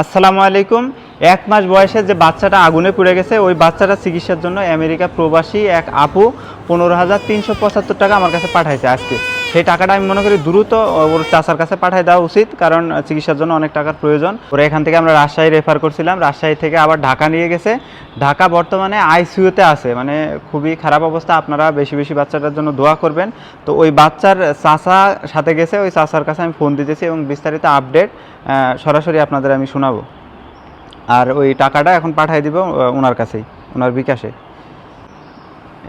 আসসালামু আলাইকুম। এক মাস বয়সে যে বাচ্চাটা আগুনে পুড়ে গেছে, ওই বাচ্চাটা চিকিৎসার জন্য আমেরিকা প্রবাসী এক আপু পনেরো হাজার তিনশো পঁচাত্তর টাকা আমার কাছে পাঠাইছে আজকে। সেই টাকাটা আমি মনে করি দ্রুত ওর চাচার কাছে পাঠাই দেওয়া উচিত, কারণ চিকিৎসার জন্য অনেক টাকার প্রয়োজন। ওরা এখান থেকে আমরা রাজশাহী রেফার করছিলাম, রাজশাহী থেকে আবার ঢাকা নিয়ে গেছে। ঢাকা বর্তমানে আইসিইউতে আছে মানে খুবই খারাপ অবস্থা, আপনারা বেশি বেশি বাচ্চাটার জন্য দোয়া করবেন। তো ওই বাচ্চার চাচা সাথে গেছে, ওই চাচার কাছে আমি ফোন দিতেছি এবং বিস্তারিত আপডেট সরাসরি আপনাদের আমি শোনাবো। আর ওই টাকাটা এখন পাঠিয়ে দিব ওনার কাছেই, ওনার বিকাশে।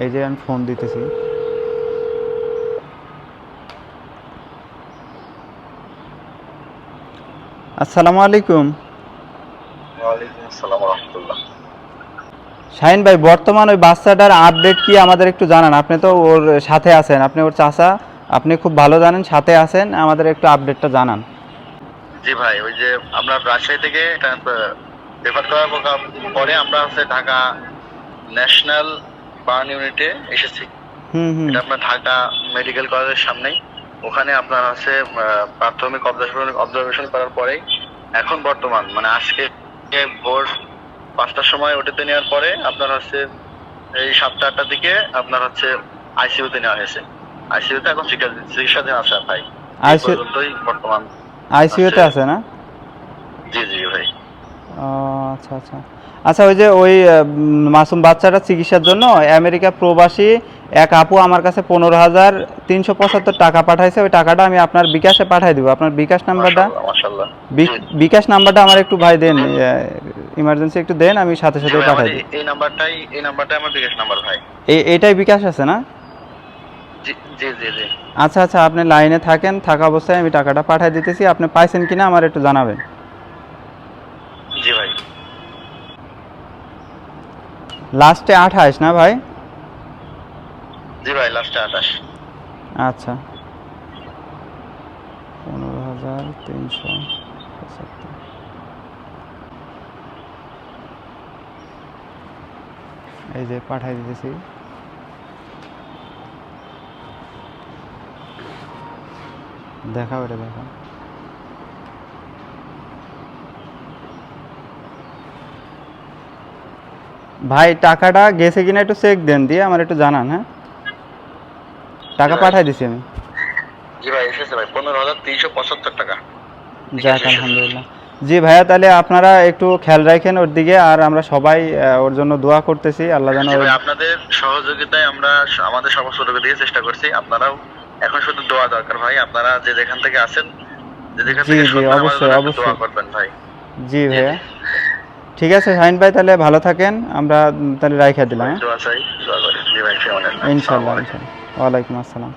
এই যে আমি ফোন দিতেছি। আসসালামু আলাইকুম। ওয়ালাইকুম আসসালাম রহমতুল্লাহ। শাহিন ভাই বর্তমান ওই বাচ্চাটার আপডেট কি আমাদের একটু জানান। আপনি তো ওর সাথে আছেন আপনি ওর চাচা আপনি খুব ভালো জানেন সাথে আছেন আমাদের একটু আপডেটটা জানান। জি ভাই ওই যে আমরা রাজশাহী থেকে রেফার করার পর- আমরা হচ্ছে ঢাকা ন্যাশনাল বার্ন ইউনিটে এসেছি। হুম হুম। এটা আপনার ঢাকা মেডিকেল কলেজের সামনেই। ওখানে আপনার হচ্ছে প্রাথমিক অবজারভেশন অবজারভেশন করার পরেই এখন বর্তমান মানে আজকে ভোর পাঁচটার সময় ওটিতে নেওয়ার পরে আপনার হচ্ছে এই সাতটা আটটার দিকে আপনার হচ্ছে আইসিইউতে নেওয়া হয়েছে। আইসিইউতে এখন চিকিৎসাধীন আছে ভাই। পর্যন্তই বর্তমান আইসিইউতে আছে না? জি জি ভাই। আচ্ছা আচ্ছা। আচ্ছা ওই যে ওই মাসুম বাচ্চাটা চিকিৎসার জন্য আমেরিকা প্রবাসী এক আপু আমার কাছে পনেরো হাজার তিনশো পঁচাত্তর টাকা পাঠাইছে। ওই টাকাটা আমি আপনার বিকাশে পাঠাই দিব। আপনার বিকাশ নাম্বারটা? বিকাশ নাম্বারটা আমার একটু ভাই দেন ইমার্জেন্সি একটু দেন আমি সাথে সাথে পাঠাই দিই। এই- নাম্বারটাই এই নাম্বারটাই আমার বিকাশ নাম্বার ভাই। এই এটাই বিকাশ আছে না? আচ্ছা আচ্ছা আপনি লাইনে থাকেন থাকা অবস্থায় আমি টাকাটা পাঠিয়ে দিতেছি। আপনি পাইছেন কিনা আমার একটু জানাবেন জি ভাই লাস্টে আঠাশ না ভাই? জি ভাই লাস্টে আঠাশ। আচ্ছা। পনেরো হাজার তিনশো এই যে পাঠাই দিতেছি। দেখা ওটা দেখা ভাই টাকাটা গেছে কিনা একটু চেক দেন দিয়ে আমার একটু জানান হ্যাঁ? টাকা পাঠাই দিছি আমি। জি ভাই এসেছে ভাই পনেরো হাজার তিনশো পঁচাত্তর টাকা। যাক আলহামদুলিল্লাহ। জি ভাইয়া তাহলে আপনারা একটু খেয়াল রাখেন ওর দিকে আর আমরা সবাই ওর জন্য দোয়া করতেছি আল্লাহ যেন জি ওর- ভাই আপনাদের সহযোগিতায় আমরা আমাদের লোকের দিকে চেষ্টা করছি আপনারাও এখন শুধু দোয়া দরকার ভাই আপনারা যে যেখান থেকে আছেন যে যেখান থেকে অবশ্যই, অবশ্যই। দোয়া করবেন ভাই। জি ভাইয়া। ঠিক আছে শাহিন ভাই তাহলে ভালো থাকেন আমরা তাহলে রাইখা দিলাম হ্যাঁ? ইনশাল্লাহ ইনশাল্লাহ ওয়ালাইকুম আসসালাম